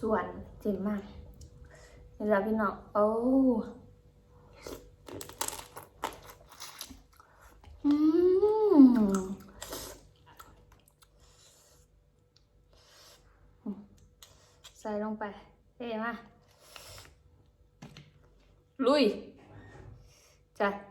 ส่วนเจ๋งมากนี่แหละพี่น้องโอ้อืมใส่ลงไปเท่มากลุยจ้ะ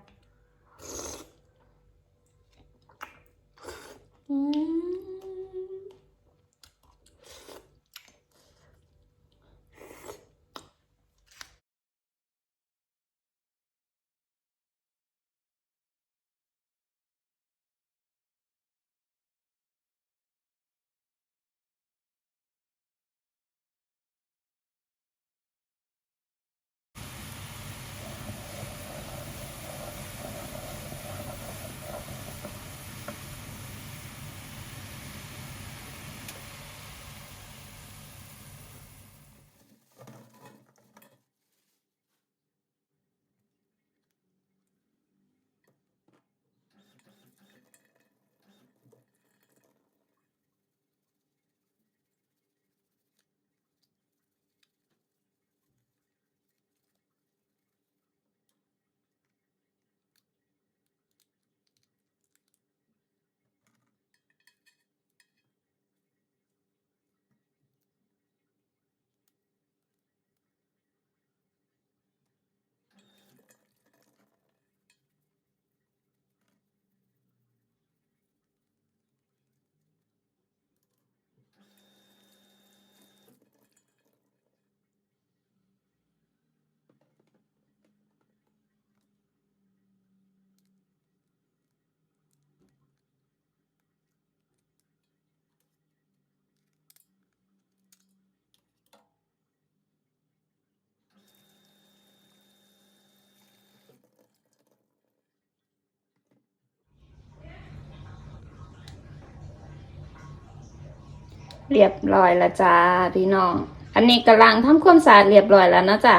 เรียบร้อยแล้วจ้าพี่น้อง อันนี้กำลังทำความสะอาดเรียบร้อยแล้วนะจ้ะ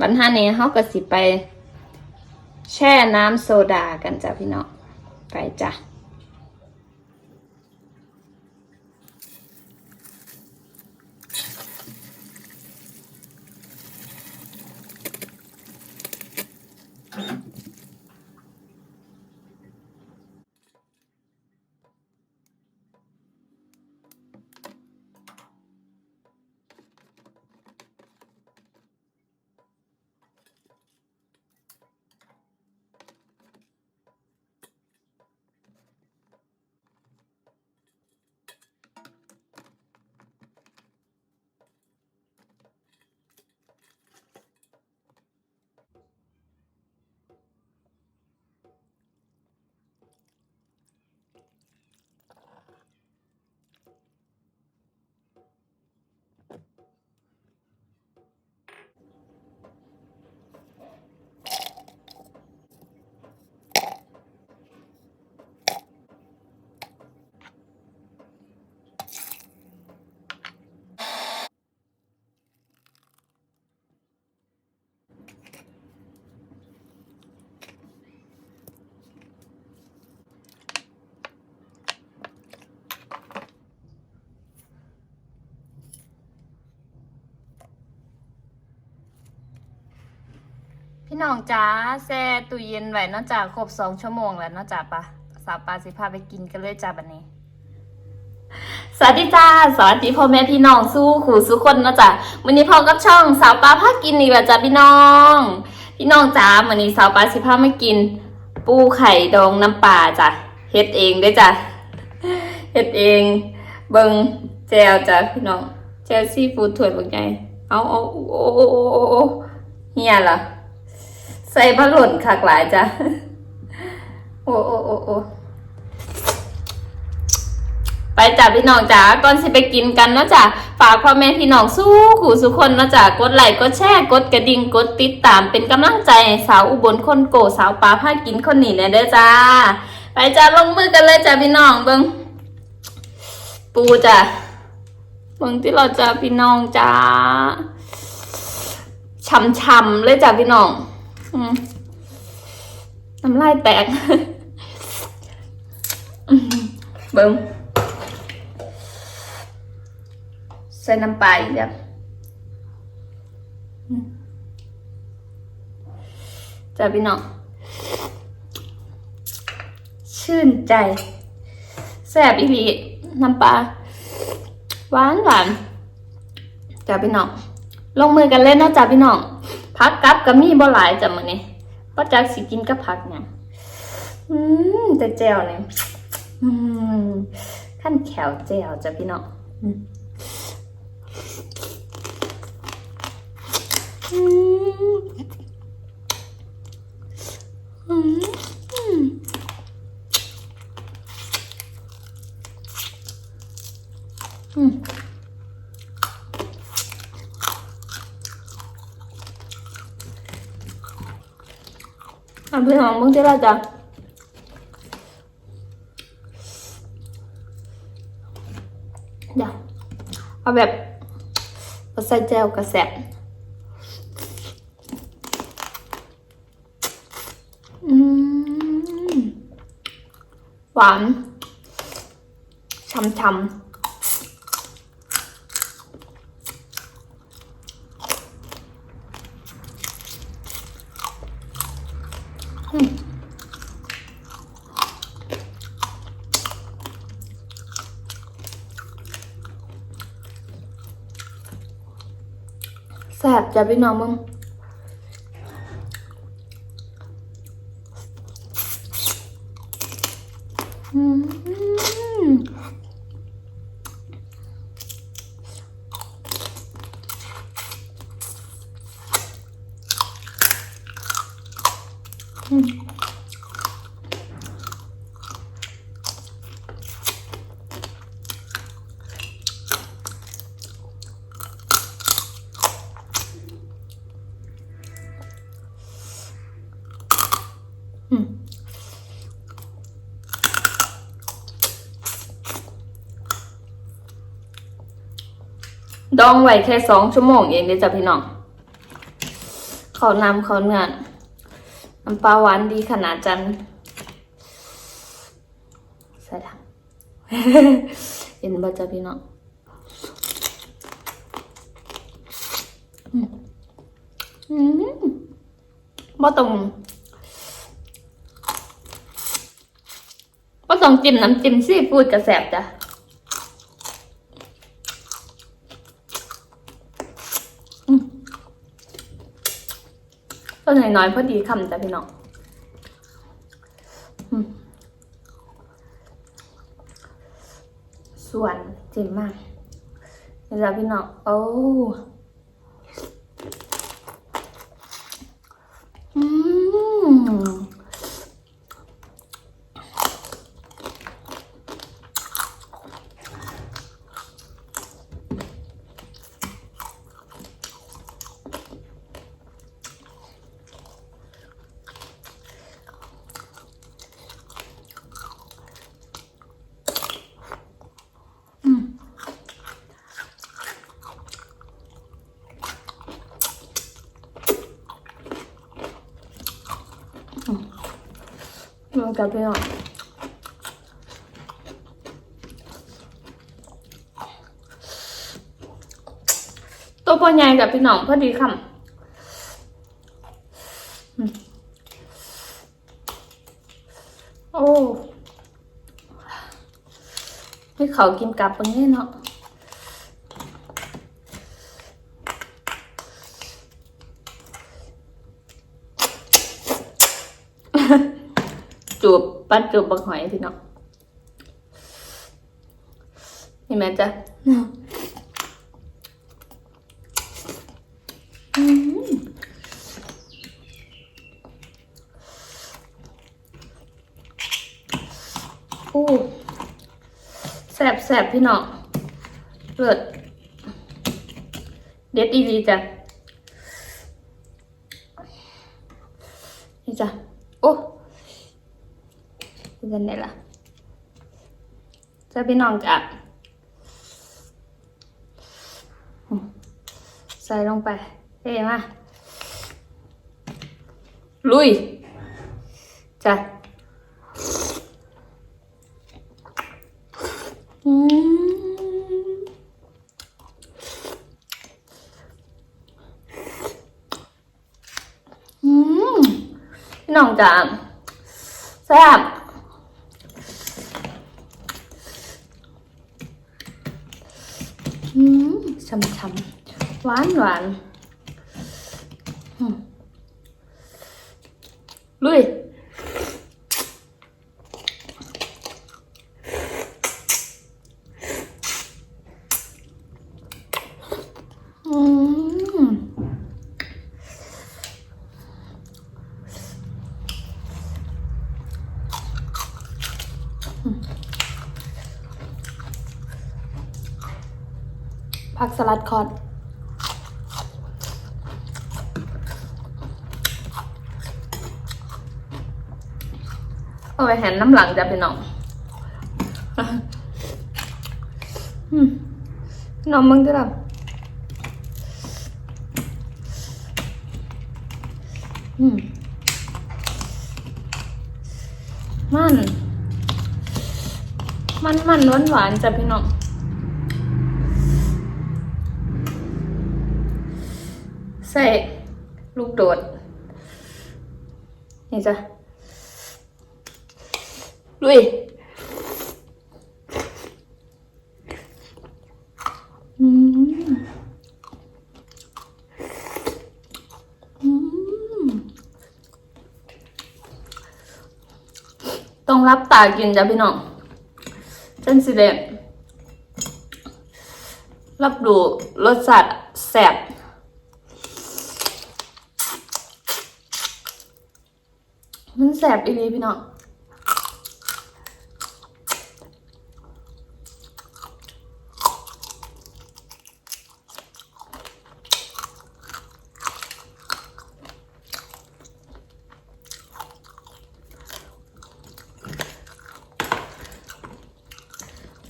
บรรทานี้เขาก็สิไป แช่น้ำโซดากันจ้ะพี่น้อง ไปจ้ะ พี่น้องจ้าแช่ตู้เย็นไว้นอกจากครบสองชั่วโมงแล้วนอกจากปะสาวปลาสิพาไปกินกันเลยจ้าบันนี้ สวัสดีจ้าสวัสดีพ่อแม่พี่น้องสู้ขู่สู้คนนะจ้ะวันนี้พ่อกับช่องสาวปลาพากินอีกแล้วจ้าพี่น้อง พี่น้องจ้าวันนี้สาวปลาสิพามากิน ปูไข่ดองน้ำปลาจ้ะเฮ็ดเองด้วยจ้ะเฮ็ดเอง เบิงแจวจ้ะพี่น้องแจวซีฟู้ดถ้วยบักใหญ่เอาเอาโอ้โอ้โอ้โอ้โอ้โอ้เฮียล่ะ ใส่ผ้าหล่นคักหลายจ้ะ โอ้โอ้โอ้โอ้ไปจ้ะพี่น้องจ้าก่อนสิไปกินกันเนาะจ้ะฝากพ่อแม่พี่น้องสู้ขู่สุคนเนาะจ้ะกดไลค์กดแชร์กดกระดิ่งกดติดตามเป็นกำลังใจสาวอุบลคนโกสาวปลาพากินคนหนีเนี่ยเด้อจ้า ไปจ้าลงมือกันเลยจ้ะพี่น้องเบิงปูจ้ะเบิงที่เราจะพี่น้องจ้าช่ำๆเลยจ้ะพี่น้อง น้ำลายแตกอืมเบิ้งใส่น้ำปลาอีกแล้วอืมจ้าพี่น้องชื่นใจแซ่บอีหลีน้ำปลาหวานหวานจ้าพี่น้องลงมือกันเล่นเนาะจ้าพี่น้อง ผักกับกับมีบ่หลายจ้ะมื้อนี้ป้าจักสิกินกับผักหยังอืมแต่แจ่วนี่อืมขั้นแขวแจ่วจ้ะพี่น้องอืมอืมอืมอืมอืม อ่ะพี่น้องมึงจะได้จ้ะเดี๋ยวเอาแบบเอาใส่แจวกระแสบอืมหวานช่ำๆ แสบจ้ะพี่น้องมึง อืมอืมอืม ดองไว้แค่สองชั่วโมงเองเด้อจ้ะพี่น้องเขานำเขาเนื้อน้ำปลาหวานดีขนาดจันใส่ถังเห็นบ่จ้ะพี่น้องอืมอืมบ่ต้องบ่ต้องจิ้มน้ำจิ้มซีฟู้ดกระแสบจ้ะ ก็น้อยๆพอดีคำจ้ะพี่น้องส่วนเจ๋งมากนี่จ้ะพี่น้องโอ้ม มันกับพี่น้องตัวปอใหญ่กับพี่น้องพอดีคำอืมโอ้ให้เขากินกลับตรงนี้เนาะ จูบ ปั้นจูบบักหอยพี่น้องเห็นไหมจ๊ะอืมโอ้แสบแสบพี่น้องเลิศเด็ดอีดีจ้ะนี่จ้ะ เงินได้ละจะไปน้องกะใส่ลงไปเอ๊มาลุยจ้ะอืมน้องจ๋าแซ่บ มช่ำๆหวานหวานลุย ลัดคอร์ดเอาไปแหนน้ำหลังจะเป็นน้องน้องมึงจะแบบมัน มันมันหวานหวานจ้ะพี่น้อง ใส่ลูกโดด นี่จ้ะลุยอืมต้องรับตากินจ้ะพี่น้องจันสิเดรับดูรสชาติแซ่บมัน แซ่บอีนีพี่น้อง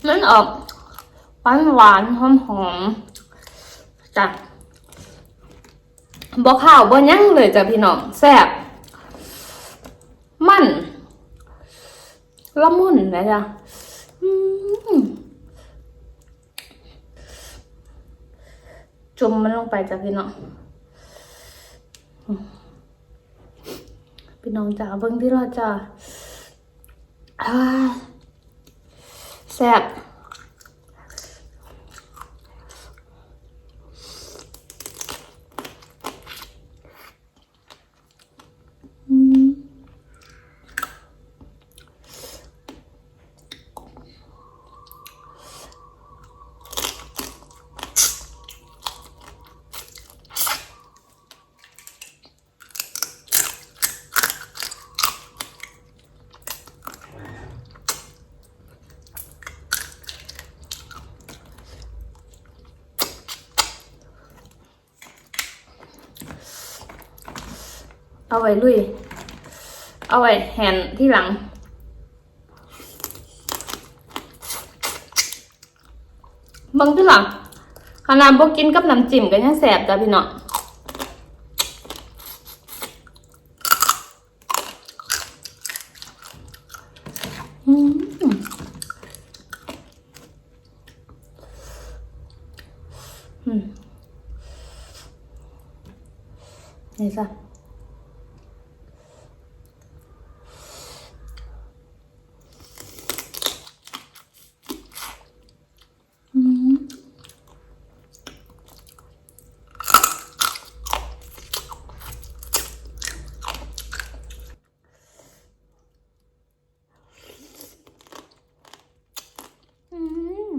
มันออกหวานหวานหอมหอมจ้ะบ่ข้าวบ่ยังเลยจ้ะพี่น้องแซ่บ มัน ละมุนะจ๊ะอืมจุ่มมันลงไปจ้ะพี่น้อง พี่น้องจ๋าเบิ่งที่เราจะแซ่บ เอาไว้ลุย เอาไว้แหนที่หลังเบางที่หลังขนาดบกินกับน้ำจิ้มก็ยังแสบจ้ะพี่เน้องอืมอืมนี่จ้ะ อืมอืม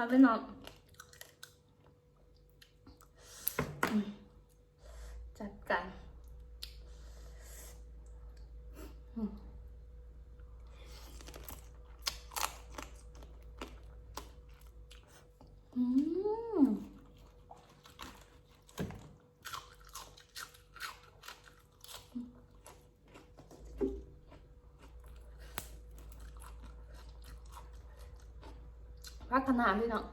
ครับพี่น้อง จัดกันอืมอืม พักขนาดพี่น้อง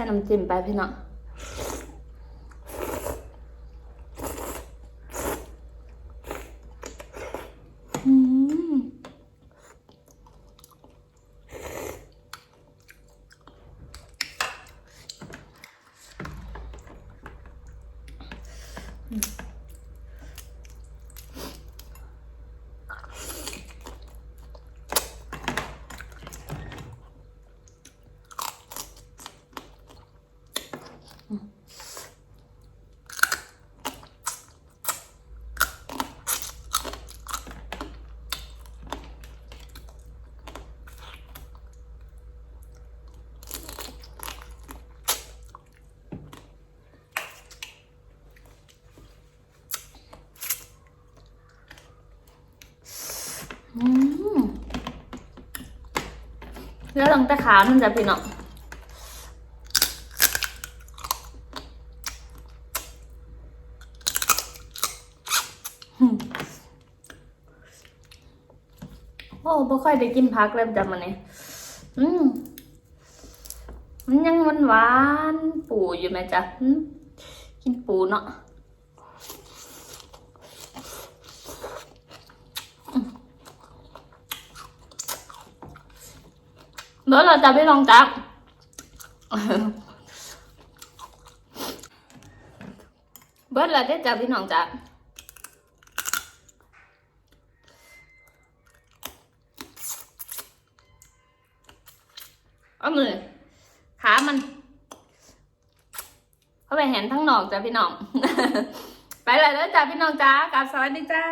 ส่น้ำจิ้มไปพี่น้องอื แล้วหลังแต่ขามันจะพี่น้องอืมโอ้บ่ค่อยได้กินพักเลยจ้ะมันนี่อืมมันยังหวานหวานๆปูอยู่ไหมจ๊ะอืมกินปูเนาะ เมื่อเราจะไปลองจับเบิร์ดเราได้จับพี่น้องจับเอามือขามันเข้าไปเห็นทั้งนอกจ้ะพี่น้อง ไปเลยแล้วจ้ะพี่น้องจ้ากับสวัสดีจ้า